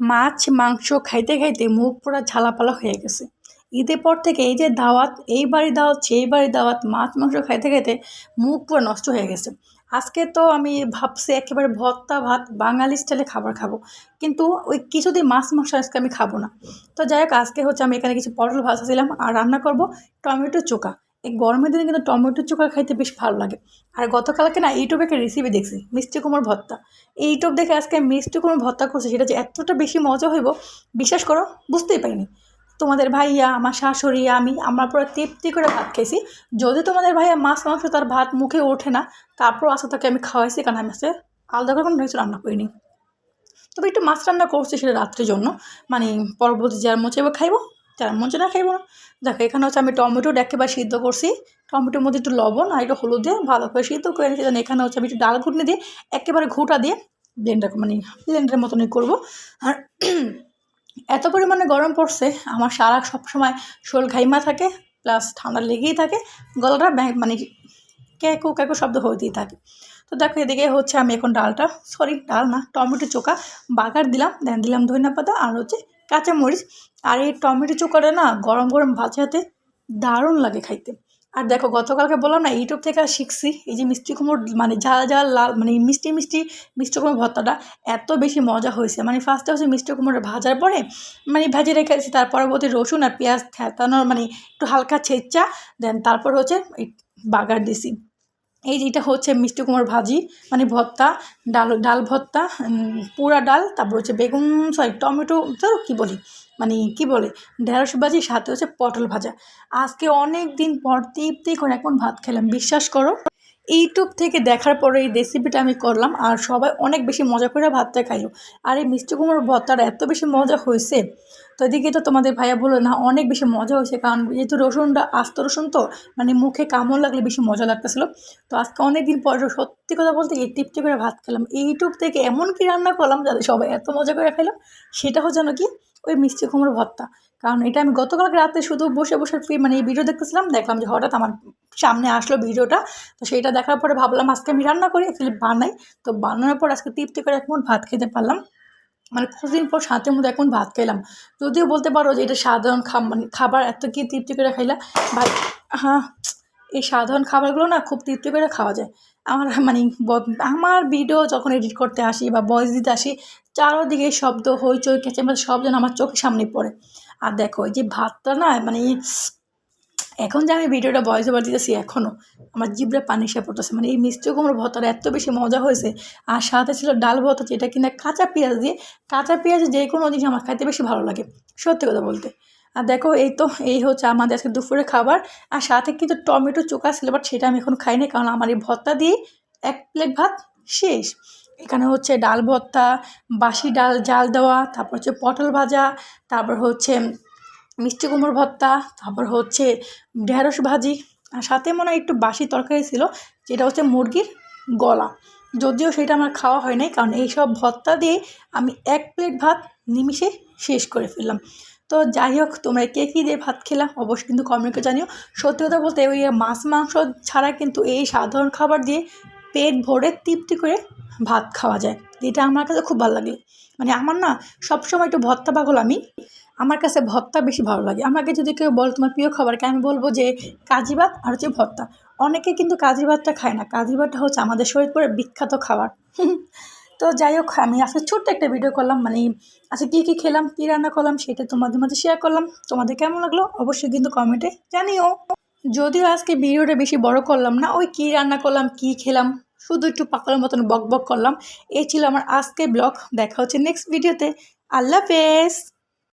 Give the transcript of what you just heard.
মাছ, মাংস খাইতে খাইতে মুখ পুরা ঝালাপালা হয়ে গেছে। ঈদের পর থেকে এই যে দাওয়াত, এই বাড়ি দাওয়াত, সেই বাড়ি দাওয়াত, মাছ, মাংস খাইতে খাইতে মুখ পুরো নষ্ট হয়ে গেছে। আজকে তো আমি ভাবছি একেবারে ভর্তা ভাত, বাঙালি স্টাইলে খাবার খাব। কিন্তু ওই কিছুদিন মাছ, মাংস আজকে আমি খাব না। তো যাই হোক, আজকে হচ্ছে আমি এখানে কিছু পটল ভাজা ভাজাছিলাম আর রান্না করব টমেটো চোকা এই গরমের দিনে কিন্তু টমেটো চোখা খাইতে বেশ ভালো লাগে। আর গতকালকে না ইউটিউবে একটা রেসিপি দেখছি, মিষ্টি কুমড়োর ভর্তা। এই ইউটিউব দেখে আজকে মিষ্টি কুমড়োর ভর্তা করছে, সেটা যে এতটা বেশি মজা হইব, বিশ্বাস করো, বুঝতেই পারিনি। তোমাদের ভাইয়া, আমার শাশুড়ি, আমি, আমরা পুরো তৃপ্তি করে ভাত খাইছি। যদি তোমাদের ভাইয়া মাছ, মাংস তার ভাত মুখে ওঠে না তারপর আসে তাকে আমি খাওয়াইছি, কারণ আমি আসে আলাদা করে কোনো কিছু রান্না করিনি। তবে একটু মাছ রান্না করছি সেটা রাত্রের জন্য মানে পরবর্তী যার মন চাইব খাইবো যার মন না খাইবো না। দেখো, এখানে হচ্ছে আমি টমেটো একেবারে সিদ্ধ করছি। টমেটোর মধ্যে একটু লবণ আর একটু হলুদ দিয়ে ভালো করে সিদ্ধ করে নিয়েছি। এখানে হচ্ছে আমি একটু ডাল ঘুটনি দিয়ে একেবারে ঘুটা দিয়ে ব্লেন্ডার মানে ব্লেন্ডারের মতনই করব। আর এত পরিমাণে গরম পড়ছে, আমার সারা সবসময় শোল ঘাইমা থাকে প্লাস ঠান্ডা লেগেই থাকে। গলাটা মানে ক্যাকো ক্যাকো শব্দ হইতেই থাকে। তো দেখো, এদিকে হচ্ছে আমি এখন ডালটা সরি ডাল না, টমেটো চোকা বাগার দিলাম। দেন দিলাম ধনিয়া পাতা আর হচ্ছে কাঁচামরিচ আর এই টমেটো চোকাটা না গরম গরম ভাজাতে দারুণ লাগে খাইতে। আর দেখো, গতকালকে বললাম না, ইউটিউব থেকে শিখছি এই যে মিষ্টি কুমড়োর মানে ঝাল ঝাল লাল মানে মিষ্টি মিষ্টি মিষ্টি কুমড়োর ভর্তাটা এত বেশি মজা হয়েছে। মানে ফার্স্টে হচ্ছে মিষ্টি কুমড়োটা ভাজার পরে মানে ভেজে রেখেছি তার পরবর্তী রসুন আর পেঁয়াজ থেতানোর মানে একটু হালকা ছেঁচা দেন তারপর হচ্ছে বাগার দিছি এই যেটা হচ্ছে মিষ্টি কুমড়োর ভাজি মানে ভর্তা, ডাল ডাল ভর্তা পোড়া ডাল, তারপর হচ্ছে বেগুন সরি টমেটো, ধরো কী বলি মানে কি বলে, ঢেঁড়স ভাজি, সাথে হচ্ছে পটল ভাজা। আজকে অনেক দিন পর তৃপ্তি করে এখন ভাত খেলাম, বিশ্বাস করো। ইউটিউব থেকে দেখার পরে এই রেসিপিটা আমি করলাম আর সবাই অনেক বেশি মজা করে ভাতটা খাইলো। আর এই মিষ্টি কুমড়োর ভর্তাটা এত বেশি মজা হয়েছে, তো এদিকে তো তোমাদের ভাইয়া বলল, না, অনেক বেশি মজা হয়েছে কারণ যেহেতু রসুনটা, আস্ত রসুন তো মানে মুখে কামড় লাগলে বেশি মজা লাগতেছিলো। তো আজকে অনেক দিন পর সত্যি কথা বলতে এই টিপটি করে ভাত খেলাম। ইউটিউব থেকে এমন কি রান্না করলাম যাতে সবাই এত মজা করে খেলো সেটা হচ্ছে যেন কি ওই মিষ্টি কুমড়ো ভর্তা। কারণ এটা আমি গতকালকে রাতে শুধু বসে বসে মানে এই ভিডিও দেখতেছিলাম, দেখলাম যে হঠাৎ আমার সামনে আসলো ভিডিওটা। তো সেইটা দেখার পরে ভাবলাম আজকে আমি রান্না করি অ্যাকচুয়ালি বানাই। তো বানানোর পর আজকে তৃপ্তি করে এখন ভাত খেতে পারলাম। মানে কিছুদিন পর সাথের মধ্যে এখন ভাত খেলাম। যদিও বলতে পারো যে এটা সাধারণ মানে খাবার, এত কি তৃপ্তি করে খাইলা। ভাই হ্যাঁ। এই সাধারণ খাবারগুলো না খুব তৃপ্তি করে খাওয়া যায়। আমার মানে আমার ভিডিও যখন এডিট করতে আসি বা ভয়েস দিতে আসি, চারোদিকে শব্দ, হইচই, কেঁচামেচি সব যেন আমার চোখের সামনে পড়ে। আর দেখো, এই যে ভাতটা না মানে এখন যে আমি ভিডিওটা ভয়েস ওভার দিতেছি এখনও আমার জিভটা পানি এসে পড়তেছে। মানে এই মিষ্টি কুমড়ো ভর্তাটা এত বেশি মজা হয়েছে, আর সাথে ছিল ডাল ভর্তা, যেটা কিনা কাঁচা পেঁয়াজ দিয়ে, কাঁচা পেঁয়াজ যে কোনো জিনিস আমার খাইতে বেশি ভালো লাগে, সত্যি কথা বলতে। আর দেখো এই তো, এই হচ্ছে আমাদের আজকে দুপুরে খাবার। আর সাথে কিন্তু টমেটো চোকা ছিল বাট সেটা আমি এখন খাইনি, কারণ আমার এই ভর্তা দিয়ে এক প্লেট ভাত শেষ। এখানে হচ্ছে ডাল ভর্তা, বাসি ডাল, জাল দেওয়া, তারপর হচ্ছে পটল ভাজা, তারপর হচ্ছে মিষ্টি কুমড়োর ভর্তা, তারপর হচ্ছে ঢেঁড়স ভাজি, আর সাথে মনে হয় একটু বাসি তরকারি ছিল, যেটা হচ্ছে মুরগির গলা। যদিও সেটা আমার খাওয়া হয় নাই কারণ এইসব ভর্তা দিয়ে আমি এক প্লেট ভাত নিমিষে শেষ করে ফেললাম। তো যাই হোক তোমরা কে কী দিয়ে ভাত খেলা অবশ্যই কিন্তু কমেন্টে জানিও। সত্যি কথা বলতে ওই মাছ মাংস ছাড়া কিন্তু এই সাধারণ খাবার দিয়ে পেট ভরে তৃপ্তি করে ভাত খাওয়া যায়। যেটা আমার কাছে খুব ভালো লাগে। মানে আমার না সবসময় একটু ভর্তা পাগল আমি। আমার কাছে ভর্তা বেশি ভালো লাগে। আমাকে যদি কেউ বল তোমার প্রিয় খাবার কি, আমি বলব যে কাজি ভাত আর হচ্ছে ভর্তা। অনেকে কিন্তু কাজি ভাতটা খায় না। কাজি ভাতটা হচ্ছে আমাদের শরীরপুরে বিখ্যাত খাবার। তো যাই হোক, আমি আজকে ছোট্ট একটা ভিডিও করলাম মানে আজকে কী কী খেলাম, কী রান্না করলাম সেটা তোমাদের মধ্যে শেয়ার করলাম। তোমাদের কেমন লাগল অবশ্যই কিন্তু কমেন্টে জানিও। যদিও আজকে ভিডিওটা বেশি বড় করলাম না, ওই কী রান্না করলাম, কী খেলাম, শুধু একটু পাকলের মতন বক বক করলাম। এই ছিল আমার আজকে ব্লগ দেখা হচ্ছে নেক্সট ভিডিওতে আল্লাহ হাফেজ!